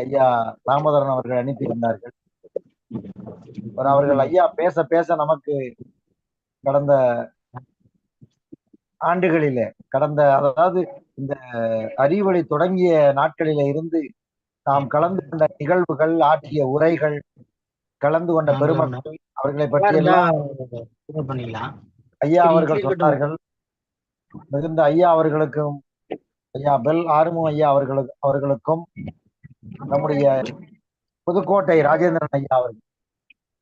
ஐயா தாமோதரன் அவர்கள் அனுப்பியிருந்தார்கள் அப்புறம் அவர்கள் ஐயா பேச பேச நமக்கு கடந்த ஆண்டுகளிலே கடந்த அதாவது இந்த அறிவொளி தொடங்கிய நாட்களில இருந்து நாம் கலந்து கொண்ட நிகழ்வுகள் ஆற்றிய உரைகள் கலந்து கொண்ட பெருமக்கள் அவர்களை பற்றியெல்லாம் பண்ணிக்கலாம் ஐயா அவர்கள் சொன்னார்கள் மிகுந்த ஐயா அவர்களுக்கும் ஐயா பெல் ஆறுமுகம் ஐயா அவர்களுக்கு அவர்களுக்கும் நம்முடைய புதுக்கோட்டை ராஜேந்திரன் ஐயா அவர்கள்.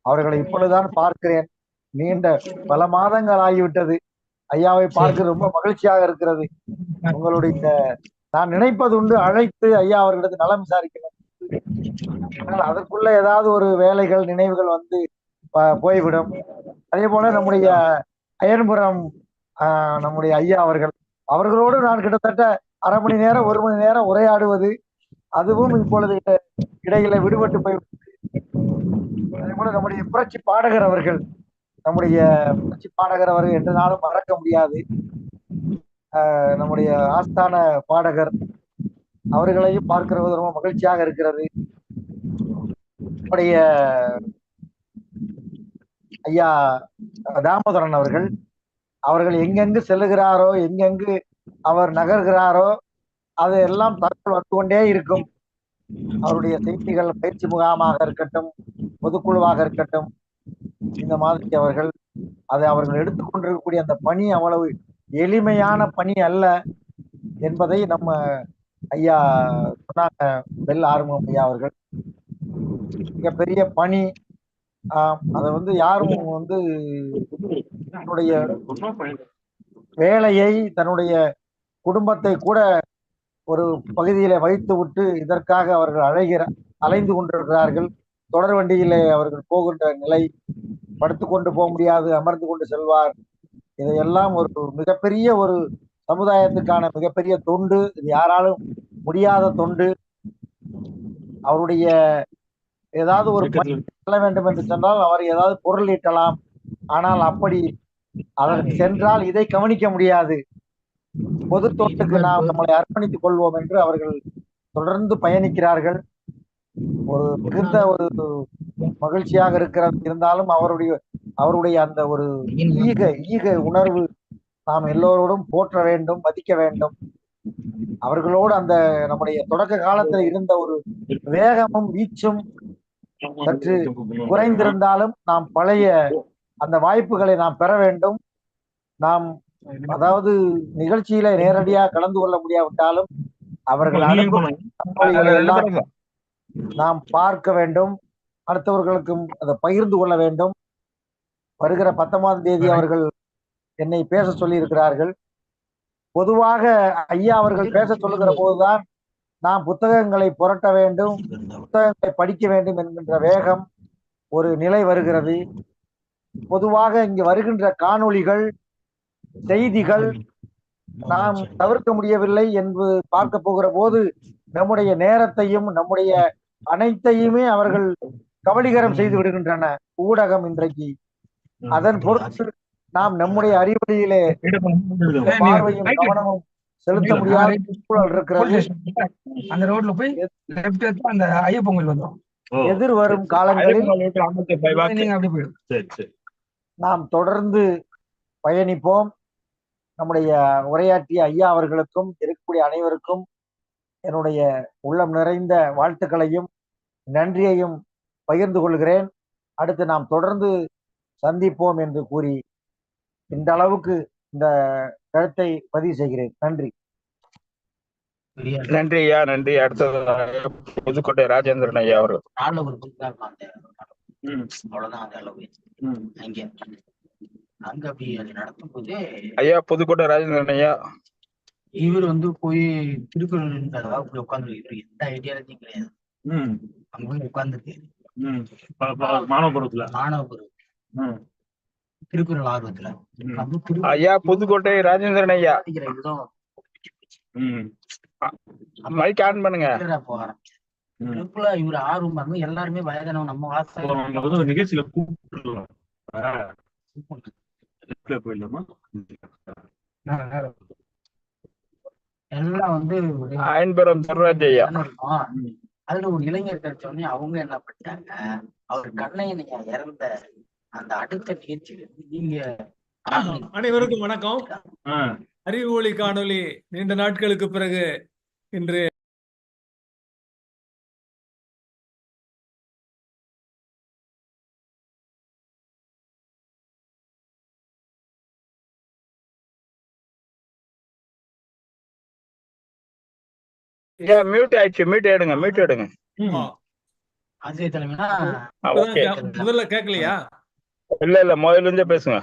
அவர்களை இப்பொழுதுதான் பார்க்கிறேன். நீண்ட பல மாதங்கள் ஆகிவிட்டது. ஐயாவை பார்க்க ரொம்ப மகிழ்ச்சியாக இருக்கிறது. உங்களுடைய நான் நினைப்பது உண்டு அழைத்து ஐயா அவர்களிடத்து நலம் விசாரிக்கிறேன். ஆனால் அதற்குள்ள ஏதாவது ஒரு வேலைகள் நினைவுகள் வந்து போய்விடும். அதே போல நம்முடைய அயன்புரம் ஆஹ், நம்முடைய ஐயா அவர்கள் அவர்களோடு நான் கிட்டத்தட்ட அரை மணி நேரம் ஒரு மணி நேரம் உரையாடுவது அதுவும் இப்பொழுது இடையில விடுபட்டு போய் அதேபோல நம்முடைய புரட்சி பாடகர் அவர்கள் நம்முடைய புரட்சி பாடகர் அவர்கள் எந்த நாளும் மறக்க முடியாது. நம்முடைய ஆஸ்தான பாடகர் அவர்களையும் பார்க்கிறது ரொம்ப மகிழ்ச்சியாக இருக்கிறது. நம்முடைய ஐயா தாமோதரன் அவர்கள் அவர்கள் எங்கெங்கு செல்லுகிறாரோ எங்கெங்கு அவர் நகர்கிறாரோ அது எல்லாம் தகவல் வந்து கொண்டே இருக்கும். அவருடைய செய்திகள் பயிற்சி முகாமாக இருக்கட்டும் பொதுக்குழுவாக இருக்கட்டும் இந்த மாதிரி அவர்கள் அதை அவர்கள் எடுத்துக்கொண்டிருக்கக்கூடிய அந்த பணி அவ்வளவு எளிமையான பணி அல்ல என்பதை நம்ம ஐயா சொன்னாங்க பெல் ஆறுமுகம் ஐயா அவர்கள். மிகப்பெரிய பணி. அதை வந்து யாரும் வந்து தன்னுடைய வேலையை தன்னுடைய குடும்பத்தை கூட ஒரு பகுதியில வைத்து விட்டு இதற்காக அவர்கள் அழைகிற அலைந்து கொண்டிருக்கிறார்கள். தொடர் வண்டியிலே அவர்கள் போகின்ற நிலை படுத்து கொண்டு போக முடியாது அமர்ந்து கொண்டு செல்வார். இதையெல்லாம் ஒரு மிகப்பெரிய ஒரு சமுதாயத்துக்கான மிகப்பெரிய தொண்டு. இது யாராலும் முடியாத தொண்டு. அவருடைய ஏதாவது ஒரு செல்ல வேண்டும் என்று சொன்னால் அவர் ஏதாவது பொருள் ஈட்டலாம். ஆனால் அப்படி அதற்கு சென்றால் இதை கவனிக்க முடியாது. பொது தொண்டுக்கு நாம் நம்மளை அர்ப்பணித்துக் கொள்வோம் என்று அவர்கள் தொடர்ந்து பயணிக்கிறார்கள். ஒரு மிகுந்த ஒரு மகிழ்ச்சியாக இருக்கிறது. இருந்தாலும் அவருடைய அவருடைய அந்த ஒரு ஈக ஈக உணர்வு நாம் எல்லோரோடும் போற்ற வேண்டும் மதிக்க வேண்டும். அவர்களோடு அந்த நம்முடைய தொடக்க காலத்தில் இருந்த ஒரு வேகமும் வீச்சும் சற்று குறைந்திருந்தாலும் நாம் பழைய அந்த வாய்ப்புகளை நாம் பெற வேண்டும். நாம் அதாவது நிகழ்ச்சியில நேரடியாக கலந்து கொள்ள முடியாவிட்டாலும் அவர்கள் நாம் பார்க்க வேண்டும். அடுத்தவர்களுக்கும் அதை பகிர்ந்து கொள்ள வேண்டும். வருகிற பத்தொன்பதாம் தேதி அவர்கள் என்னை பேச சொல்லி இருக்கிறார்கள் பொதுவாக ஐயா அவர்கள் பேச சொல்லுகிற போதுதான் நாம் புத்தகங்களை புரட்ட வேண்டும் புத்தகங்களை படிக்க வேண்டும் என்கின்ற வேகம் ஒரு நிலை வருகிறது. பொதுவாக இங்கு வருகின்ற காணொளிகள் செய்திகள் நாம் தவிர்க்க முடியவில்லை என்று பார்க்க போகிற போது நம்முடைய நேரத்தையும் நம்முடைய அனைத்தையுமே அவர்கள் கபலீகரம் செய்து விடுகின்றன. ஊடகம் இன்றைக்கு. அதன் பொருட்டு நாம் நம்முடைய அறிவழியிலே பார்வையும் கவனமும் செலுத்த முடியாத சூழல் இருக்கிறது. அந்த ரோட்ல போய் லெஃப்ட் எடுத்து அந்த ஐயப்பன் கோயில் வந்துடும் எதிர் வரும் காலங்களில் நாம் தொடர்ந்து பயணிப்போம். நம்முடைய உரையாற்றிய ஐயா அவர்களுக்கும் இருக்கக்கூடிய அனைவருக்கும் என்னுடைய உள்ளம் நிறைந்த வாழ்த்துக்களையும் நன்றியையும் பகிர்ந்து கொள்கிறேன். அடுத்து நாம் தொடர்ந்து சந்திப்போம் என்று கூறி இந்த அளவுக்கு இந்த கருத்தை பதிவு செய்கிறேன். நன்றி. நன்றி ஐயா நன்றி. அடுத்தது புதுக்கோட்டை ராஜேந்திரன் ஐயா அவர்கள். அவ்வளவுதான் அந்த அளவு. அங்க அப்படி அது நடத்தும் போதே ஐயா புதுக்கோட்டை ராஜேந்திரன் ஐயா. இவர் வந்து போய் திருக்குறள் அந்த வகுப்புல உட்கார்ந்து இவர் எந்த ஐடியாலஜியும் கிடையாது. ம், அங்க போய் உட்கார்ந்துருக்கு ம். ப- ப- மானவபுரத்துல. மாணவ குரு ம், திருக்குறள் ஆர்வத்துல. ஐயா புதுக்கோட்டை ராஜேந்திரன் ஐயா. ம், மைக் ஆன் பண்ணுங்க. திருக்குறள இவர் ஆர்வம் பாருங்க எல்லாருமே வயதானவங்க நம்ம ஒரு நிகழ்ச்சியில கூப்பிட்டுருலாம் இதுல போயிடலாமா? எல்லாம் வந்து இருக்கும். அதுல ஒரு இளைஞர் கிடைச்ச உடனே அவங்க என்ன பண்ணிட்டாங்க அவர் கண்ணையன் ஐயா இறந்த அந்த அடுத்த நிகழ்ச்சியில நீங்க அனைவருக்கும் வணக்கம். அறிவு ஒளி காணொளி நீண்ட நாட்களுக்கு பிறகு இன்று மியூட் ஆயிடுச்சு மியூட் எடுங்க மியூட் எடுங்க. ஆசிரியர் தலைமைனா ஓகே முதல்ல கேட்கலையா இல்ல இல்ல முதல்ல இருந்தே பேசுங்க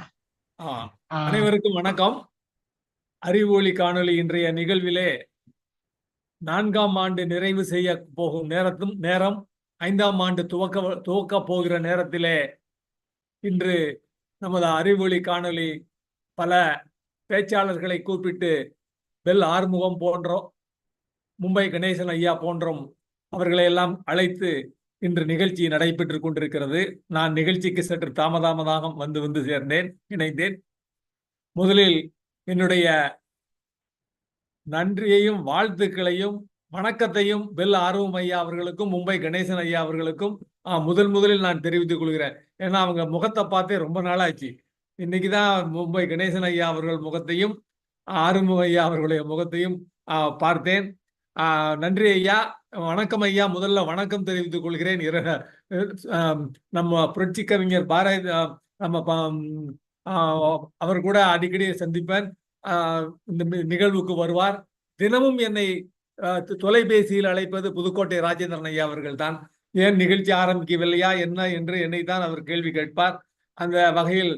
அனைவருக்கும் வணக்கம். அறிவு ஒளி காணொளி இன்றைய நிகழ்விலே நான்காம் ஆண்டு நிறைவு செய்ய போகும் நேரத்தும் நேரம் ஐந்தாம் ஆண்டு துவக்க துவக்க போகிற நேரத்திலே இன்று நமது அறிவொளி காணொளி பல பேச்சாளர்களை கூப்பிட்டு பெல் ஆறுமுகம் போன்றோம் மும்பை கணேசன் ஐயா போன்றும் அவர்களை எல்லாம் அழைத்து இன்று நிகழ்ச்சி நடைபெற்றுக் கொண்டிருக்கிறது. நான் நிகழ்ச்சிக்கு சற்று தாமதாமதாக வந்து வந்து சேர்ந்தேன் இணைந்தேன். முதலில் என்னுடைய நன்றியையும் வாழ்த்துக்களையும் வணக்கத்தையும் பெல் ஆர்வம் ஐயா அவர்களுக்கும் மும்பை கணேசன் ஐயா அவர்களுக்கும் முதல் முதலில் நான் தெரிவித்துக் கொள்கிறேன். ஏன்னா அவங்க முகத்தை பார்த்தே ரொம்ப நாளாச்சு. இன்னைக்கு தான் மும்பை கணேசன் ஐயா அவர்கள் முகத்தையும் ஆறுமுக ஐயா அவர்களுடைய முகத்தையும் பார்த்தேன். நன்றி ஐயா. வணக்கம் ஐயா. முதல்ல வணக்கம் தெரிவித்துக் கொள்கிறேன். நம்ம புரட்சி கவிஞர் பாரதி நம்ம அவர் கூட அடிக்கடி சந்திப்பேன். இந்த நிகழ்வுக்கு வருவார். தினமும் என்னை தொலைபேசியில் அழைப்பது புதுக்கோட்டை ராஜேந்திரன் ஐயா அவர்கள் தான் ஏன் நிகழ்ச்சி ஆரம்பிக்கவில்லையா? என்ன என்று என்னை தான் அவர் கேள்வி கேட்பார். அந்த வகையில்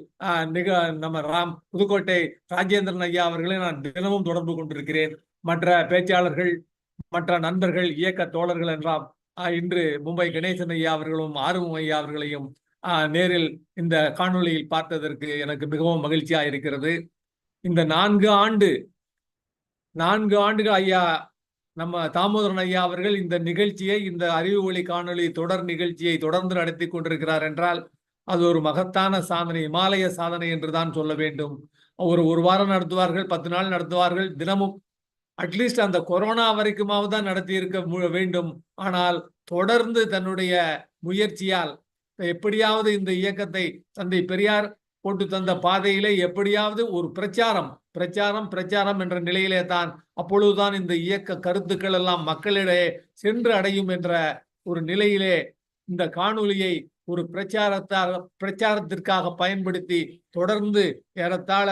நிக நம்ம ராம் புதுக்கோட்டை ராஜேந்திரன் ஐயா அவர்களை நான் தினமும் தொடர்பு கொண்டிருக்கிறேன். மற்ற பேச்சாளர்கள் மற்ற நண்பர்கள் இயக்க தோழர்கள் என்றாம் இன்று மும்பை கணேசன் ஐயா அவர்களும் ஆர்வம் ஐயா அவர்களையும் நேரில் இந்த காணொளியில் பார்த்ததற்கு எனக்கு மிகவும் மகிழ்ச்சியா இருக்கிறது. இந்த நான்கு ஆண்டு நான்கு ஆண்டுகள் ஐயா நம்ம தாமோதரன் ஐயா அவர்கள் இந்த நிகழ்ச்சியை இந்த அறிவு ஒளி காணொளி தொடர் நிகழ்ச்சியை தொடர்ந்து நடத்தி கொண்டிருக்கிறார் என்றால் அது ஒரு மகத்தான சாதனை இமாலய சாதனை என்று தான் சொல்ல வேண்டும். ஒரு ஒரு வாரம் நடத்துவார்கள் பத்து நாள் நடத்துவார்கள் தினமும் அட்லீஸ்ட் அந்த கொரோனா வரைக்குமாவது தான் நடத்தி இருக்க வேண்டும். ஆனால் தொடர்ந்து தன்னுடைய முயற்சியால் எப்படியாவது இந்த இயக்கத்தை தந்தை பெரியார் போட்டு தந்த பாதையிலே எப்படியாவது ஒரு பிரச்சாரம் பிரச்சாரம் பிரச்சாரம் என்ற நிலையிலே தான் அப்பொழுதுதான் இந்த இயக்க கருத்துக்கள் எல்லாம் மக்களிடையே சென்று அடையும் என்ற ஒரு நிலையிலே இந்த காணொலியை ஒரு பிரச்சாரத்தாக பிரச்சாரத்திற்காக பயன்படுத்தி தொடர்ந்து ஏறத்தாழ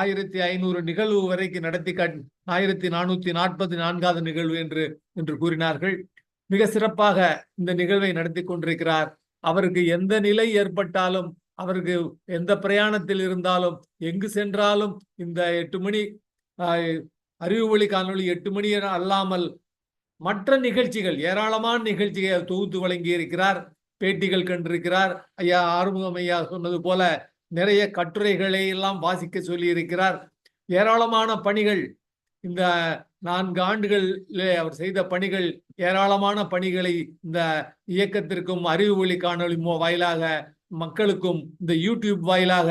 ஆயிரத்தி ஐநூறு நிகழ்வு வரைக்கும் நடத்தி காட் ஆயிரத்தி நானூத்தி நாற்பத்தி நான்காவது நிகழ்வு என்று என்று கூறினார்கள். மிக சிறப்பாக இந்த நிகழ்வை நடத்தி கொண்டிருக்கிறார். அவருக்கு எந்த நிலை ஏற்பட்டாலும் அவருக்கு எந்த பிரயாணத்தில் இருந்தாலும் எங்கு சென்றாலும் இந்த எட்டு மணி அறிவு வழி காணொளி எட்டு மணி என அல்லாமல் மற்ற நிகழ்ச்சிகள் ஏராளமான நிகழ்ச்சிகளை தொகுத்து வழங்கி இருக்கிறார் பேட்டிகள் கண்டிருக்கிறார். ஐயா ஆறுமுகம் ஐயா சொன்னது போல நிறைய கட்டுரைகளை எல்லாம் வாசிக்க சொல்லியிருக்கிறார். ஏராளமான பணிகள் இந்த நான்கு ஆண்டுகளில் அவர் செய்த பணிகள் ஏராளமான பணிகளை இந்த இயக்கத்திற்கும் அறிவு ஒளி காணொலி வாயிலாக மக்களுக்கும் இந்த யூடியூப் வாயிலாக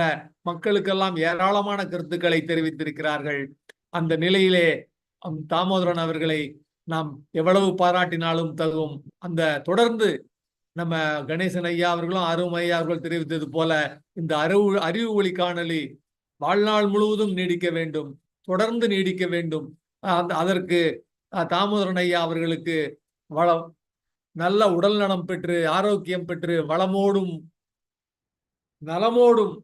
மக்களுக்கெல்லாம் ஏராளமான கருத்துக்களை தெரிவித்திருக்கிறார்கள். அந்த நிலையிலே தாமோதரன் அவர்களை நாம் எவ்வளவு பாராட்டினாலும் தகும். அந்த தொடர்ந்து நம்ம கணேசன் ஐயா அவர்களும் அருண் ஐயா அவர்கள் தெரிவித்தது போல இந்த அறிவு அறிவு ஒளி காணொளி வாழ்நாள் முழுவதும் நீடிக்க வேண்டும் தொடர்ந்து நீடிக்க வேண்டும். அந்த அதற்கு தாமோதரன் ஐயா அவர்களுக்கு வளம் நல்ல உடல் நலம் பெற்று ஆரோக்கியம் பெற்று வளமோடும் நலமோடும்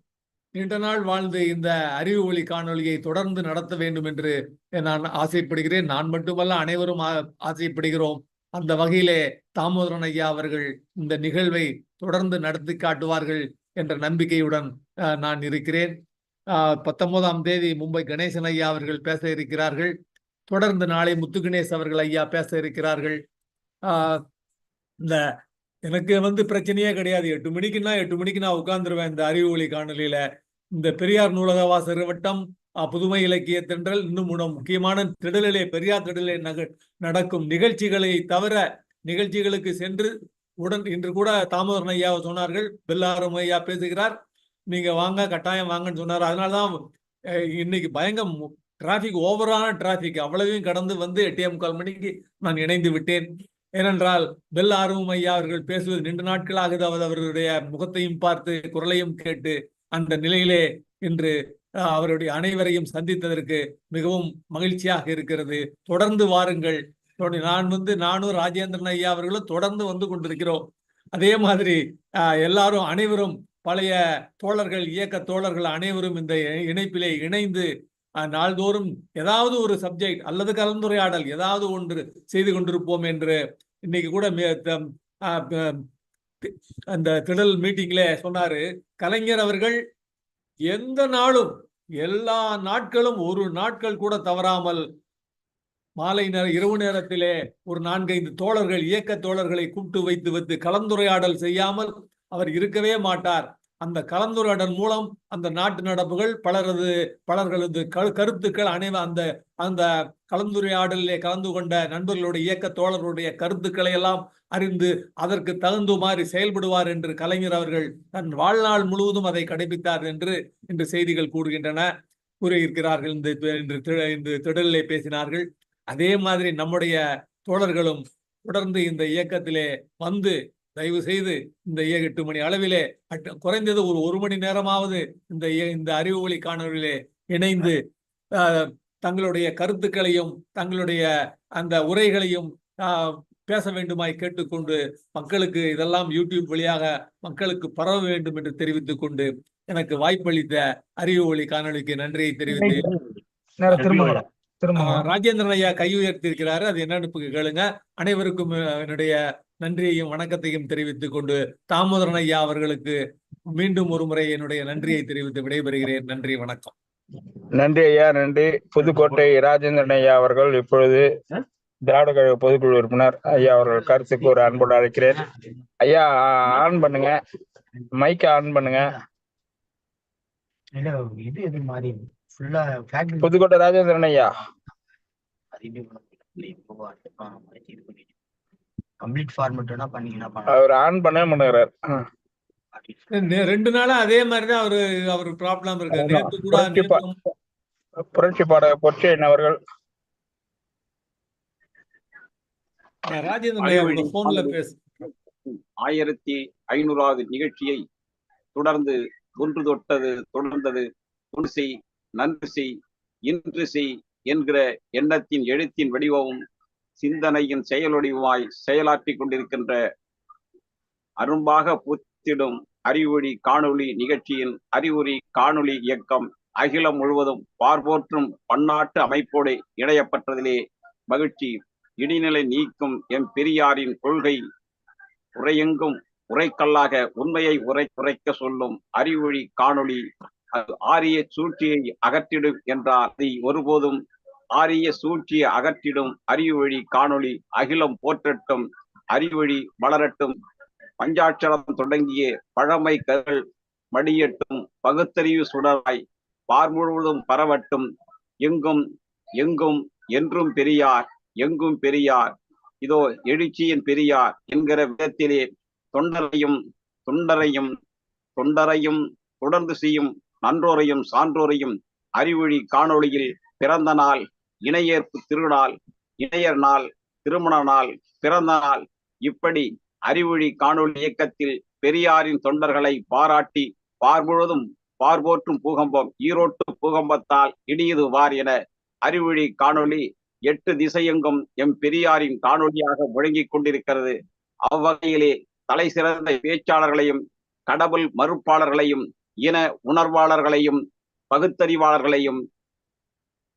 நீண்ட நாள் வாழ்ந்து இந்த அறிவு ஒளி காணொலியை தொடர்ந்து நடத்த வேண்டும் என்று நான் ஆசைப்படுகிறேன். நான் மட்டுமல்ல அனைவரும் ஆ- ஆசைப்படுகிறோம். அந்த வகையிலே தாமோதரன் ஐயா அவர்கள் இந்த நிகழ்வை தொடர்ந்து நடத்தி காட்டுவார்கள் என்ற நம்பிக்கையுடன் நான் இருக்கிறேன். பத்தொன்பதாம் தேதி மும்பை கணேசன் ஐயா அவர்கள் பேச இருக்கிறார்கள். தொடர்ந்து நாளை முத்து கணேஷ் அவர்கள் ஐயா பேச இருக்கிறார்கள். இந்த எனக்கு வந்து பிரச்சனையே கிடையாது. எட்டு மணிக்குன்னா எட்டு மணிக்கு நான் உட்கார்ந்துருவேன். இந்த அறிவு ஒளி காணொலியில. இந்த பெரியார் நூலக வாசகர் வட்டம் புதுமை இலக்கிய தென்றல் இன்னும் உன முக்கியமான திடலிலே பெரியார் திடலிலே நக நடக்கும் நிகழ்ச்சிகளை தவிர நிகழ்ச்சிகளுக்கு சென்று உடன் இன்று கூட தாமோதரன் ஐயா சொன்னார்கள். பெல்லாரும் ஐயா பேசுகிறார். நீங்க வாங்க கட்டாயம் வாங்கன்னு சொன்னார். அதனாலதான் இன்னைக்கு பயங்கர மு- டிராஃபிக் ஓவரான டிராஃபிக் அவ்வளவையும் கடந்து வந்து எட்டே முக்கால் மணிக்கு நான் இணைந்து விட்டேன். ஏனென்றால் பெல் ஆர்வம் ஐயா அவர்கள் பேசுவது நின்று நாட்களாக அவர்களுடைய முகத்தையும் பார்த்து குரலையும் கேட்டு அந்த நிலையிலே இன்று அவருடைய அனைவரையும் சந்தித்ததற்கு மிகவும் மகிழ்ச்சியாக இருக்கிறது. தொடர்ந்து வாருங்கள். நான் வந்து நானும் ராஜேந்திரன் ஐயா அவர்களும் தொடர்ந்து வந்து கொண்டிருக்கிறோம். அதே மாதிரி எல்லாரும் அனைவரும் பழைய தோழர்கள் இயக்க தோழர்கள் அனைவரும் இந்த இணைப்பிலே இணைந்து நாள்தோறும் ஏதாவது ஒரு சப்ஜெக்ட் அல்லது கலந்துரையாடல் ஏதாவது ஒன்று செய்து கொண்டிருப்போம் என்று இன்னைக்கு கூட மே- தம்- அந்த திடல் மீட்டிங்ல சொன்னாரு. கலைஞர் அவர்கள் எந்த நாளும் எல்லா நாட்களும் ஒரு நாட்கள் கூட தவறாமல் மாலை நேர இரவு நேரத்திலே ஒரு நான்கைந்து தோழர்கள் இயக்க தோழர்களை கூப்பிட்டு வைத்து வைத்து கலந்துரையாடல் செய்யாமல் அவர் இருக்கவே மாட்டார். அந்த கலந்துரையாடல் மூலம் அந்த நாட்டு நடப்புகள் பலரது பலர்களது கரு கருத்துக்கள் அனைவ அந்த அந்த கலந்துரையாடலிலே கலந்து கொண்ட நண்பர்களுடைய இயக்க தோழர்களுடைய கருத்துக்களை எல்லாம் அறிந்து அதற்கு தகுந்துமாறு செயல்படுவார் என்று கலைஞர் அவர்கள் தன் வாழ்நாள் முழுவதும் அதை கடைபித்தார் என்று இன்று செய்திகள் கூறுகின்றன. கூறியிருக்கிறார்கள். இந்த இன்று இந்த திடலிலே பேசினார்கள். அதே மாதிரி நம்முடைய தோழர்களும் தொடர்ந்து இந்த இயக்கத்திலே வந்து தயவு செய்து இந்த எட்டு மணி அளவிலே அட்- குறைந்தது ஒரு ஒரு மணி நேரமாவது இந்த இந்த அறிவு ஒளி காணொலியிலே இணைந்து ஆஹ், தங்களுடைய கருத்துக்களையும் தங்களுடைய அந்த உரைகளையும் ஆஹ், பேச வேண்டுமாய் கேட்டுக்கொண்டு மக்களுக்கு இதெல்லாம் யூடியூப் வழியாக மக்களுக்கு பரவ வேண்டும் என்று தெரிவித்துக் கொண்டு எனக்கு வாய்ப்பளித்த அறிவு ஒளி காணொலிக்கு நன்றியை தெரிவித்து ராஜேந்திரன் ஐயா கை உயர்த்தி இருக்கிறாரு அது என்னன்னு கேளுங்க. அனைவருக்கும் என்னுடைய நன்றியையும் வணக்கத்தையும் தெரிவித்துக் கொண்டு தாமோதரன் ஐயா அவர்களுக்கு மீண்டும் ஒரு முறை என்னுடைய நன்றியை தெரிவித்து விடைபெறுகிறேன். நன்றி வணக்கம். நன்றி ஐயா நன்றி. புதுக்கோட்டை ராஜேந்திரன் ஐயா அவர்கள் இப்பொழுது திராவிட கழக பொதுக்குழு உறுப்பினர் ஐயா அவர்கள் கருத்துக்கு ஒரு அன்போடு அழைக்கிறேன். ஐயா ஆன் பண்ணுங்க. மைக்க ஆன் பண்ணுங்க. இல்ல இது எது மாதிரி? ஃபுல்லா ஃபேக்டரி புதுக்கோட்டை ராஜேந்திரன் ஐயா. கம்ப்ளீட் ஃபார்மேட்னா பண்ணீங்கன்னா அவர் ஆன் பண்ண பண்ணுகிறார் நே- ரெண்டு நாளா அதே மாதிரிதான் அவரு அவர் ப்ராப்ளம் இருக்கு புரட்சி பாடகர் பொற்செயன் அவர்கள். ராஜேந்திரன் போன்ல பேசு. ஆயிரத்தி ஐநூறாவது நிகழ்ச்சியை தொடர்ந்து ஒன்று தொட்டது தொடர்ந்தது. ஒன்று செய் நன்று செய் இன்று செய் என்கிற எண்ணத்தின் எழுத்தின் வடிவமும் சிந்தனையின் செயலொடிவாய் செயலாற்றிக் கொண்டிருக்கின்ற அரும்பாக பூத்திடும் அறிவொளி காணொளி நிகழ்ச்சியின் அறிவுரி காணொளி இயக்கம் அகிலம் முழுவதும் பார்போற்றும் பன்னாட்டு அமைப்போடு இணையப்பட்டதிலே மகிழ்ச்சி. இடிநிலை நீக்கும் எம் பெரியாரின் கொள்கை உரையெங்கும் உரைக்கல்லாக உண்மையை உரை உரைக்க சொல்லும் அறிவொளி காணொளி அது ஆரிய சூழ்ச்சியை அகற்றிடும் என்றார். அதை ஒருபோதும் ஆரிய சூழ்ச்சியை அகற்றிடும் அறிவொழி காணொளி அகிலம் போற்றட்டும் அறிவொழி வளரட்டும். பஞ்சாட்சரம் தொடங்கிய பழமை கருள் மடியட்டும் பகுத்தறிவு சுடராய் பார் முழுவதும் பரவட்டும். எங்கும் எங்கும் என்றும் பெரியார் எங்கும் பெரியார். இதோ எழுச்சியின் பெரியார் என்கிற விதத்திலே தொண்டரையும் தொண்டரையும் தொண்டரையும் தொடர்ந்து செய்யும் நன்றோரையும் சான்றோரையும் அறிவொழி காணொளியில் பிறந்த நாள் இணையேற்பு திருநாள் இணையர் நாள் திருமண நாள் பிறந்த நாள். இப்படி அறிவொழி காணொளி இயக்கத்தில் பெரியாரின் தொண்டர்களை பாராட்டி பார்முழுதும் பார்போற்றும் பூகம்பம் ஈரோட்டு பூகம்பத்தால் இடியது வார் என அறிவொழி காணொளி எட்டு திசையெங்கும் எம் பெரியாரின் காணொளியாக முழங்கிக் கொண்டிருக்கிறது. அவ்வகையிலே தலை சிறந்த பேச்சாளர்களையும் கடவுள் மறுப்பாளர்களையும் இன உணர்வாளர்களையும் பகுத்தறிவாளர்களையும்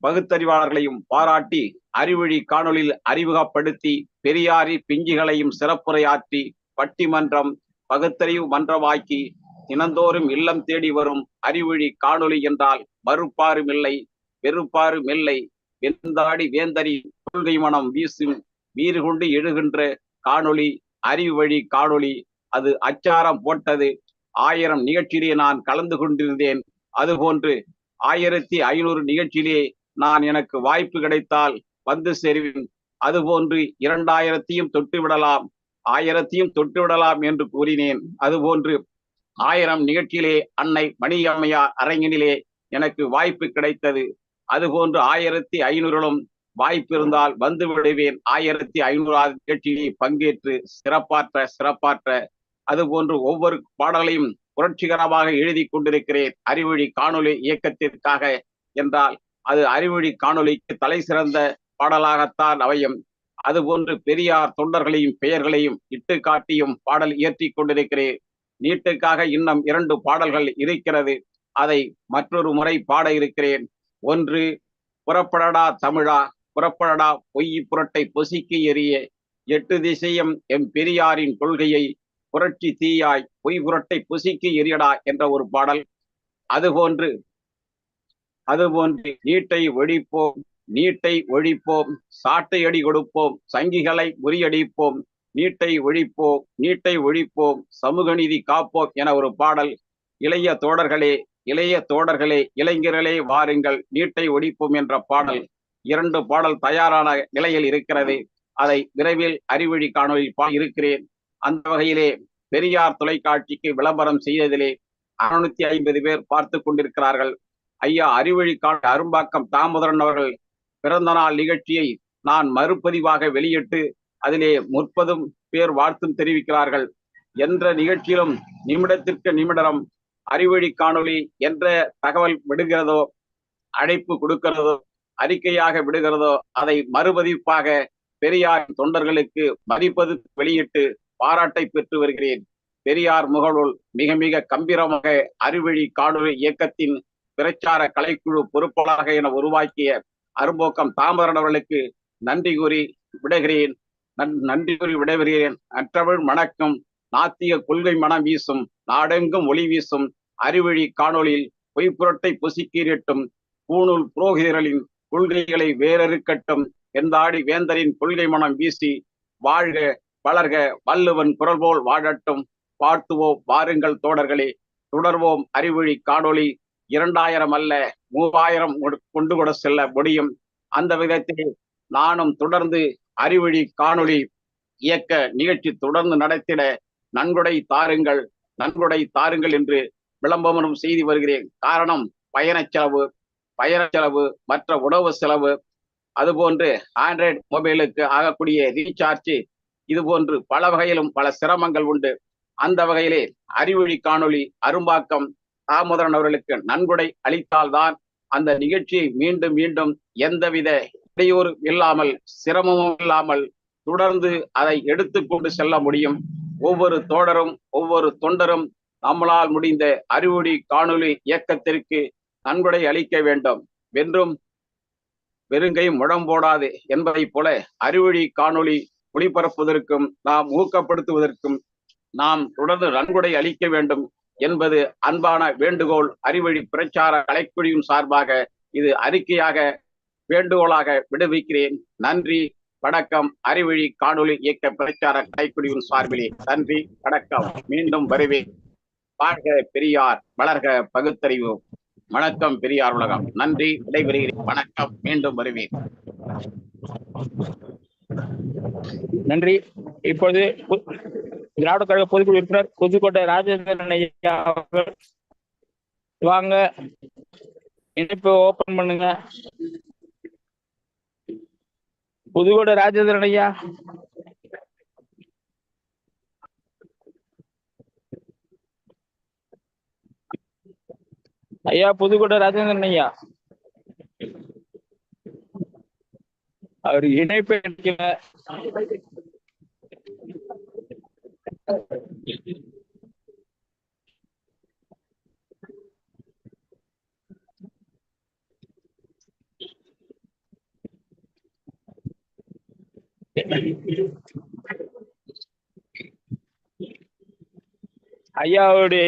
பகுத்தறிவாளர்களையும் பாராட்டி அறிவொழி காணொளியில் அறிமுகப்படுத்தி பெரியாரி பிஞ்சுகளையும் சிறப்புரையாற்றி பட்டிமன்றம் பகுத்தறிவு மன்றமாக்கி தினந்தோறும் இல்லம் தேடி வரும் அறிவொழி காணொளி என்றால் மறுப்பாரும் இல்லை வெறுப்பாரும் இல்லை வெந்தாடி வேந்தறி கொள்கை மனம் வீசும் வீறு கொண்டு எழுகின்ற காணொளி அறிவு வழி காணொளி. அது அச்சாரம் போட்டது. ஆயிரம் நிகழ்ச்சியிலே நான் கலந்து கொண்டிருந்தேன். அதுபோன்று ஆயிரத்தி ஐநூறு நிகழ்ச்சியிலே நான் எனக்கு வாய்ப்பு கிடைத்தால் வந்து சேருவேன். அதுபோன்று இரண்டாயிரத்தையும் தொட்டு விடலாம். ஆயிரத்தையும் தொட்டு விடலாம் என்று கூறினேன். அதுபோன்று ஆயிரம் நிகழ்ச்சியிலே அன்னை மணியம்மையார் அரங்கினிலே எனக்கு வாய்ப்பு கிடைத்தது. அதுபோன்று ஆயிரத்தி ஐநூறிலும் வாய்ப்பு இருந்தால் வந்து விடுவேன். ஆயிரத்தி ஐநூறாவது நிகழ்ச்சியிலே பங்கேற்று சிறப்பாற்ற சிறப்பாற்ற. அதுபோன்று ஒவ்வொரு பாடலையும் புரட்சிகரமாக எழுதி கொண்டிருக்கிறேன். அறிவொழி காணொளி இயக்கத்திற்காக என்றால் அது அறிவொழி காணொளிக்கு தலை சிறந்த பாடலாகத்தான் அமையும். அதுபோன்று பெரியார் தொண்டர்களையும் பெயர்களையும் இட்டு காட்டியும் பாடல் இயற்றி கொண்டிருக்கிறேன். நீட்டுக்காக இன்னும் இரண்டு பாடல்கள் இருக்கிறது. அதை மற்றொரு முறை பாட இருக்கிறேன். ஒன்று புறப்படடா தமிழா புறப்படடா பொய் புரட்டை பொசிக்கு எரிய எட்டு திசையும் எம் பெரியாரின் கொள்கையை புரட்சி தீயாய் பொய் புரட்டை பொசிக்கு எரியடா என்ற ஒரு பாடல். அதுபோன்று அதுபோன்று நீட்டை ஒழிப்போம் நீட்டை ஒழிப்போம் சாட்டை அடி கொடுப்போம் சங்கிகளை முறியடிப்போம் நீட்டை ஒழிப்போம் நீட்டை ஒழிப்போம் சமூக நீதி காப்போம் என ஒரு பாடல். இளைய தோடர்களே இளைய தோடர்களே இளைஞர்களே வாருங்கள் நீட்டை ஒழிப்போம் என்ற பாடல். இரண்டு பாடல் தயாரான நிலையில் இருக்கிறது. அதை விரைவில் அறிவழி காணொலியில் பா இருக்கிறேன். அந்த வகையிலே பெரியார் தொலைக்காட்சிக்கு விளம்பரம் செய்ததிலே அறுநூத்தி ஐம்பது பேர் பார்த்து கொண்டிருக்கிறார்கள். ஐயா அறிவழி காண அரும்பாக்கம் தாமோதரன் அவர்கள் பிறந்த நாள் நிகழ்ச்சியை நான் மறுபதிவாக வெளியிட்டு அதிலே முற்பதும் பேர் வாழ்த்தும் தெரிவிக்கிறார்கள். என்ற நிகழ்ச்சியிலும் நிமிடத்திற்கு நிமிடம் அறிவழி காணொளி என்ற தகவல் விடுகிறதோ அழைப்பு கொடுக்கிறதோ அறிக்கையாக விடுகிறதோ அதை மறுபதிப்பாக பெரியார் தொண்டர்களுக்கு மதிப்பது வெளியிட்டு பாராட்டை பெற்று வருகிறேன். பெரியார் முகநூல் மிக மிக கம்பீரமாக அறிவழி காணொலி இயக்கத்தின் பிரச்சார கலைக்குழு பொறுப்பாளராக என உருவாக்கிய அரும்போக்கம் தாமரன் அவர்களுக்கு நன்றி கூறி விடுகிறேன் நன்றி கூறி விடைபெறுகிறேன். அற்றவள் மணக்கும் நாத்திய கொள்கை மனம் வீசும் நாடெங்கும் ஒளி வீசும் அறிவழி காணொலியில் பொய்ப்புரட்டை பொசுக்கீரட்டும் பூணூல் புரோகிதர்களின் கொள்கைகளை வேறறுக்கட்டும் எந்தாடி வேந்தரின் கொள்கை மனம் வீசி வாழ்க வளர்க வல்லுவன் குரல் போல் வாழட்டும். வாழ்த்துவோம் வாருங்கள் தோடர்களே தொடர்வோம் அறிவொழி காணொளி இரண்டாயிரம் அல்ல மூவாயிரம் கொண்டு கூட செல்ல முடியும். அந்த விதத்தில் நானும் தொடர்ந்து அறிவொழி காணொளி இயக்க நிகழ்ச்சி தொடர்ந்து நடத்திட நன்கொடை தாருங்கள் நன்கொடை தாருங்கள் என்று விளம்பரம் செய்து வருகிறேன். காரணம் பயண செலவு பயண செலவு மற்ற உணவு செலவு அதுபோன்று ஆண்ட்ராய்டு மொபைலுக்கு ஆகக்கூடிய ரீசார்ஜ் இது போன்று பல வகையிலும் பல சிரமங்கள் உண்டு. அந்த வகையிலே அறிவொழி காணொளி அரும்பாக்கம் தாமோதரன் அவர்களுக்கு நன்கொடை அளித்தால்தான் அந்த நிகழ்ச்சியை மீண்டும் மீண்டும் எந்தவித இடையூறு இல்லாமல் சிரமமும் இல்லாமல் தொடர்ந்து அதை எடுத்துக்கொண்டு செல்ல முடியும். ஒவ்வொரு தோழரும் ஒவ்வொரு தொண்டரும் நம்மளால் முடிந்த அறிவொளி காணொலி இயக்கத்திற்கு நன்கொடை அளிக்க வேண்டும். வென்றும் வெறுங்கை முழம் போடாது என்பதைப் போல அறிவொளி காணொளி ஒளிபரப்புவதற்கும் நாம் ஊக்கப்படுத்துவதற்கும் நாம் தொடர்ந்து நன்கொடை அளிக்க வேண்டும். என்பது அன்பான வேண்டுகோள் அறிவழி பிரச்சார கலைக்குழுவின் சார்பாக இது அறிக்கையாக வேண்டுகோளாக விடுவிக்கிறேன். நன்றி வணக்கம். அறிவழி காணொலி இயக்க பிரச்சார கலைக்குழுவின் சார்பிலே நன்றி வணக்கம். மீண்டும் வருவேன். வாழ்க பெரியார் வளர்க பகுத்தறிவு. வணக்கம் பெரியார் உலகம். நன்றி விடைபெறுகிறேன். வணக்கம். மீண்டும் வருவேன். நன்றி. இப்பொழுது திராவிட கழக பொதுக்குழு உறுப்பினர் புதுக்கோட்டை ராஜேந்திரன் ஐயா அவர்கள் வாங்க. இணைப்பு ஓபன் பண்ணுங்க. புதுக்கோட்டை ராஜேந்திரன் ஐயா. ஐயா புதுக்கோட்டை ராஜேந்திரன் ஐயா. அவர் இணைப்பை ஐயாவுடைய